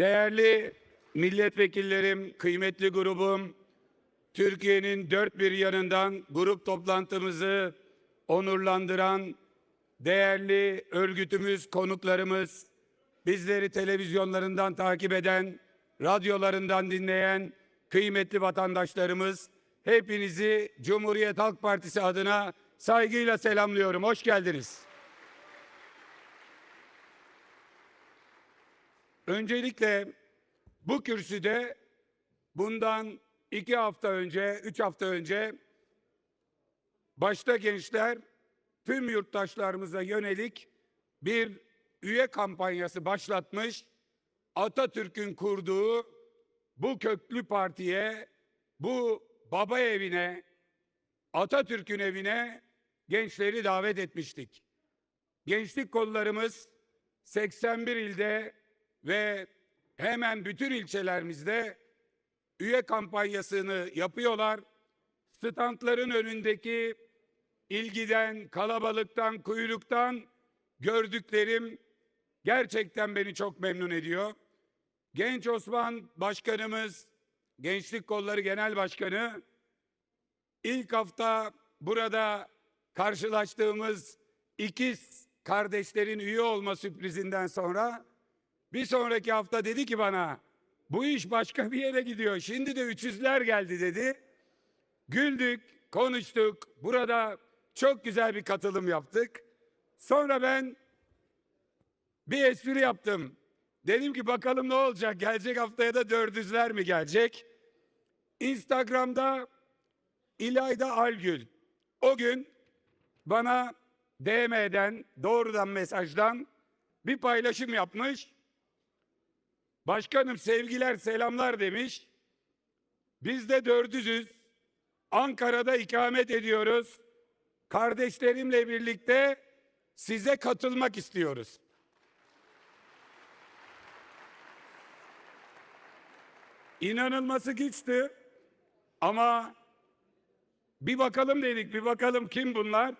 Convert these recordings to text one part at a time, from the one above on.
Değerli milletvekillerim, kıymetli grubum, Türkiye'nin dört bir yanından grup toplantımızı onurlandıran değerli örgütümüz, konuklarımız, bizleri televizyonlarından takip eden, radyolarından dinleyen kıymetli vatandaşlarımız, hepinizi Cumhuriyet Halk Partisi adına saygıyla selamlıyorum. Hoş geldiniz. Öncelikle bu kürsüde bundan iki hafta önce, üç hafta önce başta gençler tüm yurttaşlarımıza yönelik bir üye kampanyası başlatmış. Atatürk'ün kurduğu bu köklü partiye, bu baba evine, Atatürk'ün evine gençleri davet etmiştik. Gençlik kollarımız 81 ilde ve hemen bütün ilçelerimizde üye kampanyasını yapıyorlar. Standların önündeki ilgiden, kalabalıktan, kuyruktan gördüklerim gerçekten beni çok memnun ediyor. Genç Osman Başkanımız, Gençlik Kolları Genel Başkanı ilk hafta burada karşılaştığımız ikiz kardeşlerin üye olma sürprizinden sonra bir sonraki hafta dedi ki bana bu iş başka bir yere gidiyor. Şimdi de 300'ler geldi dedi. Güldük, konuştuk. Burada çok güzel bir katılım yaptık. Sonra ben bir espri yaptım. Dedim ki bakalım ne olacak? Gelecek haftaya da dördüzler mi gelecek? Instagram'da İlayda Algül o gün bana DM'den doğrudan mesajdan bir paylaşım yapmış. Başkanım sevgiler selamlar demiş. Biz de dördüzüz. Ankara'da ikamet ediyoruz. Kardeşlerimle birlikte size katılmak istiyoruz. İnanılması güçtü. Ama bir bakalım dedik, bir bakalım kim bunlar?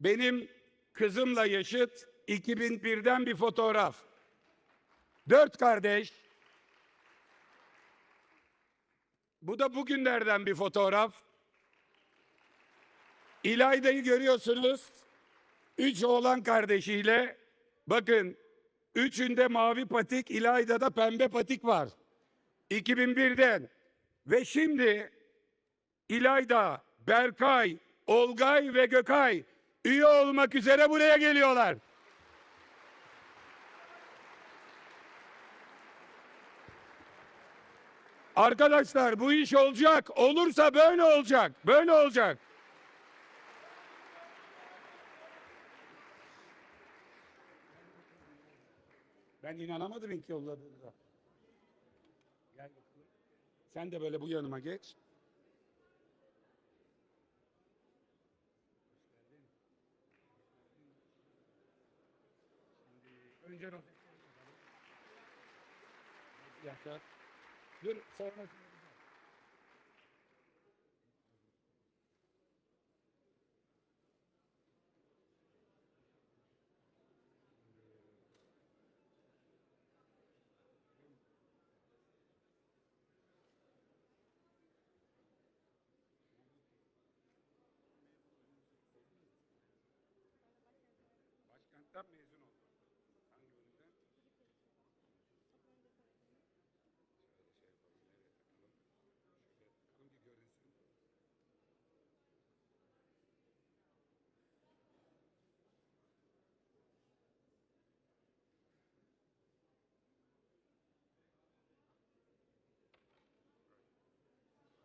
Benim kızımla yaşıt 2001'den bir fotoğraf. Dört kardeş. Bu da bugünlerden bir fotoğraf. İlayda'yı görüyorsunuz. Üç oğlan kardeşiyle. Bakın üçünde mavi patik, İlayda'da pembe patik var. 2001'den. Ve şimdi İlayda, Berkay, Olgay ve Gökay üye olmak üzere buraya geliyorlar. Arkadaşlar bu iş olacak. Olursa böyle olacak. Böyle olacak. Ben inanamadım ilk yolladığında. Gel. Sen de böyle bu yanıma geç. Önce Yaşar. Dur sonra. Başkentten mezun oldum. Hangi bölümden? Şöyle şey yapalım.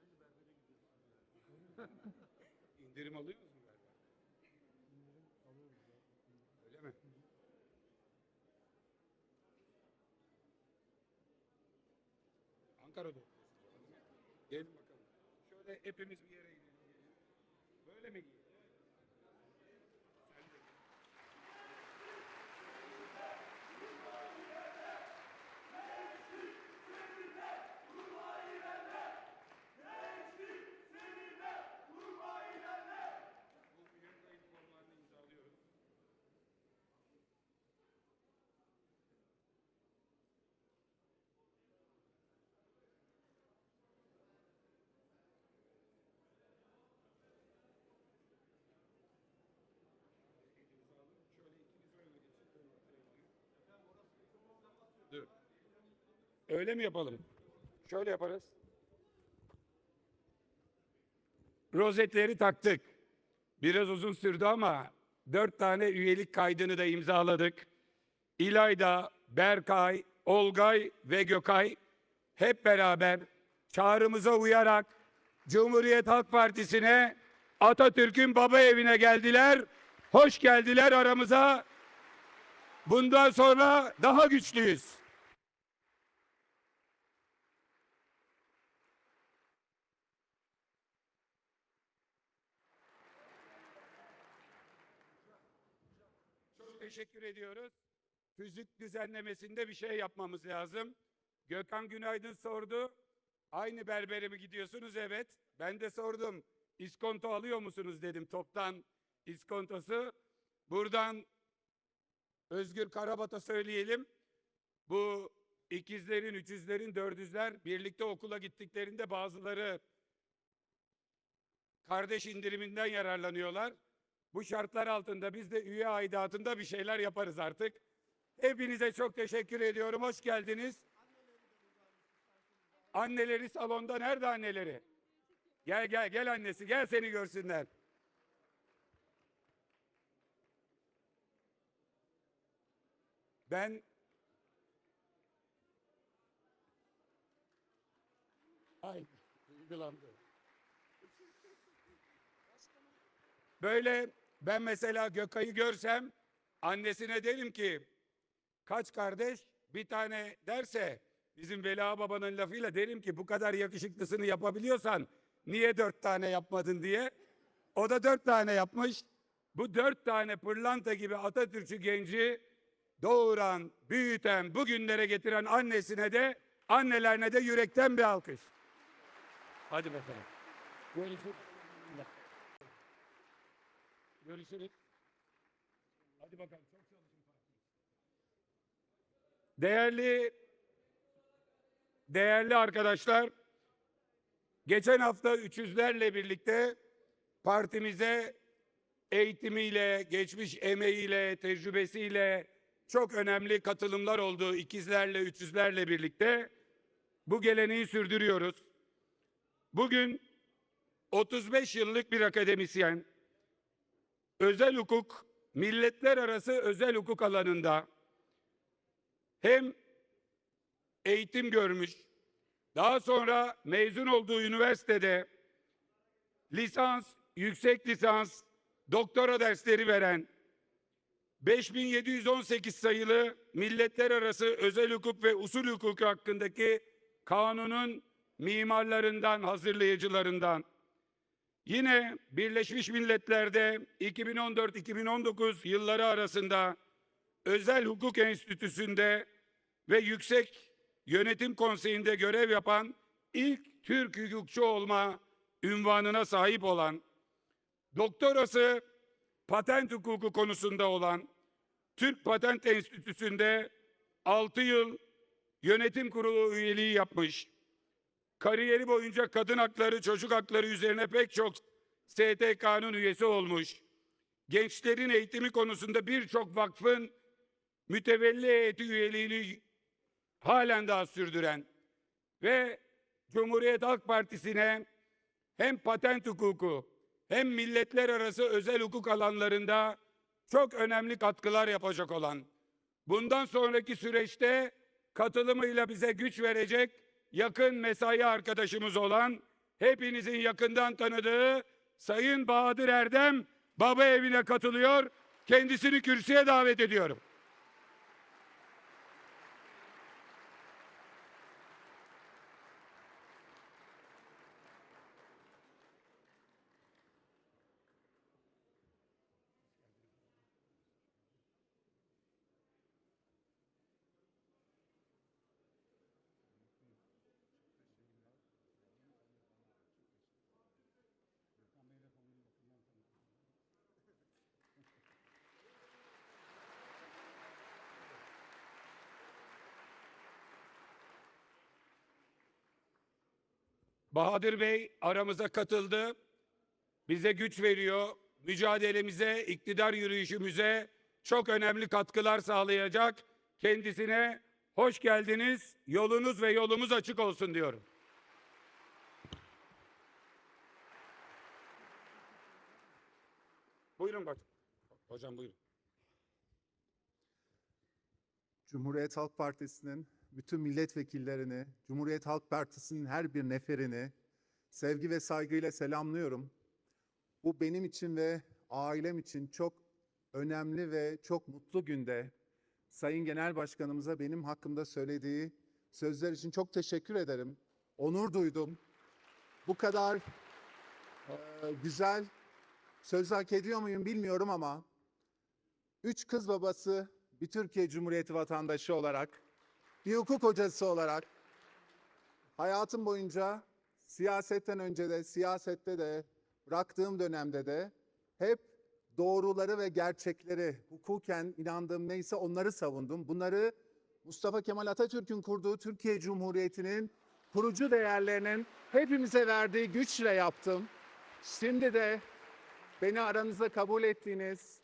Nereye takalım? Şöyle takalım ki görünsün. İndirim alıyor musun galiba? Öyle mi? Ankara'da mi? Gelin bakalım. Şöyle hepimiz bir yere gidelim. Böyle mi giyelim? Öyle mi yapalım? Şöyle yaparız. Rozetleri taktık. Biraz uzun sürdü ama dört tane üyelik kaydını da imzaladık. İlayda, Berkay, Olgay ve Gökay hep beraber çağrımıza uyarak Cumhuriyet Halk Partisi'ne Atatürk'ün baba evine geldiler. Hoş geldiler aramıza. Bundan sonra daha güçlüyüz. Teşekkür ediyoruz. Füzik düzenlemesinde bir şey yapmamız lazım. Gökhan Günaydın sordu. Aynı berbere mi gidiyorsunuz? Evet. Ben de sordum. İskonto alıyor musunuz dedim toptan iskontosu. Buradan Özgür Karabat'a söyleyelim. Bu ikizlerin, üçüzlerin, dördüzler birlikte okula gittiklerinde bazıları kardeş indiriminden yararlanıyorlar. Bu şartlar altında biz de üye aidatında bir şeyler yaparız artık. Hepinize çok teşekkür ediyorum. Hoş geldiniz. Anneleri salonda. Nerede anneleri? Gel gel gel annesi. Gel seni görsünler. Ben Ay duygulandım. Böyle ben mesela Gökay'ı görsem annesine derim ki kaç kardeş bir tane derse bizim Vela babanın lafıyla derim ki bu kadar yakışıklısını yapabiliyorsan niye dört tane yapmadın diye. O da dört tane yapmış. Bu dört tane pırlanta gibi Atatürkçü genci doğuran, büyüten, bugünlere getiren annesine de annelerine de yürekten bir alkış. Hadi bakalım. Görüşürüz. Görüşürüz. Hadi bakalım. Çok çalışın partimiz. Değerli değerli arkadaşlar, geçen hafta 300'lerle birlikte partimize eğitimiyle, geçmiş emeğiyle, tecrübesiyle çok önemli katılımlar oldu ikizlerle, üçüzlerle birlikte. Bu geleneği sürdürüyoruz. Bugün 35 yıllık bir akademisyen, özel hukuk, milletler arası özel hukuk alanında hem eğitim görmüş, daha sonra mezun olduğu üniversitede lisans, yüksek lisans, doktora dersleri veren 5718 sayılı milletler arası özel hukuk ve usul hukuku hakkındaki kanunun mimarlarından, hazırlayıcılarından Yine Birleşmiş Milletler'de 2014-2019 yılları arasında Özel Hukuk Enstitüsü'nde ve Yüksek Yönetim Konseyi'nde görev yapan ilk Türk hukukçu olma ünvanına sahip olan, doktorası patent hukuku konusunda olan Türk Patent Enstitüsü'nde 6 yıl yönetim kurulu üyeliği yapmış, kariyeri boyunca kadın hakları, çocuk hakları üzerine pek çok STK'nın üyesi olmuş. Gençlerin eğitimi konusunda birçok vakfın mütevelli heyeti üyeliğini halen daha sürdüren ve Cumhuriyet Halk Partisi'ne hem patent hukuku hem milletler arası özel hukuk alanlarında çok önemli katkılar yapacak olan, bundan sonraki süreçte katılımıyla bize güç verecek yakın mesai arkadaşımız olan, hepinizin yakından tanıdığı Sayın Bahadır Erdem baba evine katılıyor. Kendisini kürsüye davet ediyorum. Bahadır Bey aramıza katıldı. Bize güç veriyor. Mücadelemize, iktidar yürüyüşümüze çok önemli katkılar sağlayacak. Kendisine Hoş geldiniz. Yolunuz ve yolumuz açık olsun diyorum. Buyurun bak. Hocam buyurun. Cumhuriyet Halk Partisi'nin bütün milletvekillerini, Cumhuriyet Halk Partisi'nin her bir neferini sevgi ve saygıyla selamlıyorum. Bu benim için ve ailem için çok önemli ve çok mutlu günde Sayın Genel Başkanımıza benim hakkımda söylediği sözler için çok teşekkür ederim. Onur duydum. Bu kadar eee, güzel söz hak ediyor muyum bilmiyorum ama üç kız babası bir Türkiye Cumhuriyeti vatandaşı olarak, bir hukuk hocası olarak hayatım boyunca siyasetten önce de, siyasette de, bıraktığım dönemde de hep doğruları ve gerçekleri, hukuken inandığım neyse onları savundum. Bunları Mustafa Kemal Atatürk'ün kurduğu Türkiye Cumhuriyeti'nin kurucu değerlerinin hepimize verdiği güçle yaptım. Şimdi de beni aranızda kabul ettiğiniz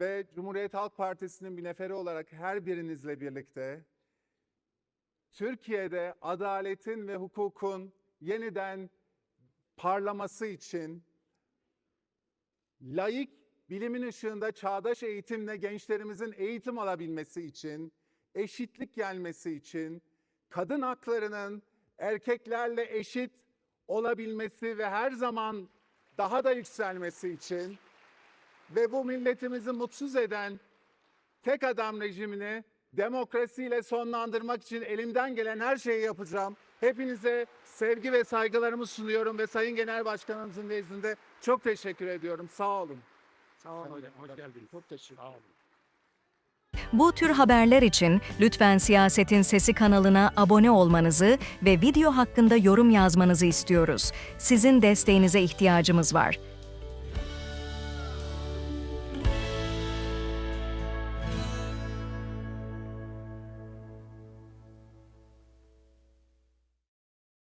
ve Cumhuriyet Halk Partisi'nin bir neferi olarak her birinizle birlikte Türkiye'de adaletin ve hukukun yeniden parlaması için laik bilimin ışığında çağdaş eğitimle gençlerimizin eğitim alabilmesi için, eşitlik gelmesi için, kadın haklarının erkeklerle eşit olabilmesi ve her zaman daha da yükselmesi için ve bu milletimizi mutsuz eden tek adam rejimini demokrasiyle sonlandırmak için elimden gelen her şeyi yapacağım. Hepinize sevgi ve saygılarımı sunuyorum ve Sayın Genel Başkanımızın nezdinde çok teşekkür ediyorum. Sağ olun. Sağ olun hocam. Hoş geldiniz. Çok teşekkür Sağ olun. Bu tür haberler için lütfen Siyasetin Sesi kanalına abone olmanızı ve video hakkında yorum yazmanızı istiyoruz. Sizin desteğinize ihtiyacımız var.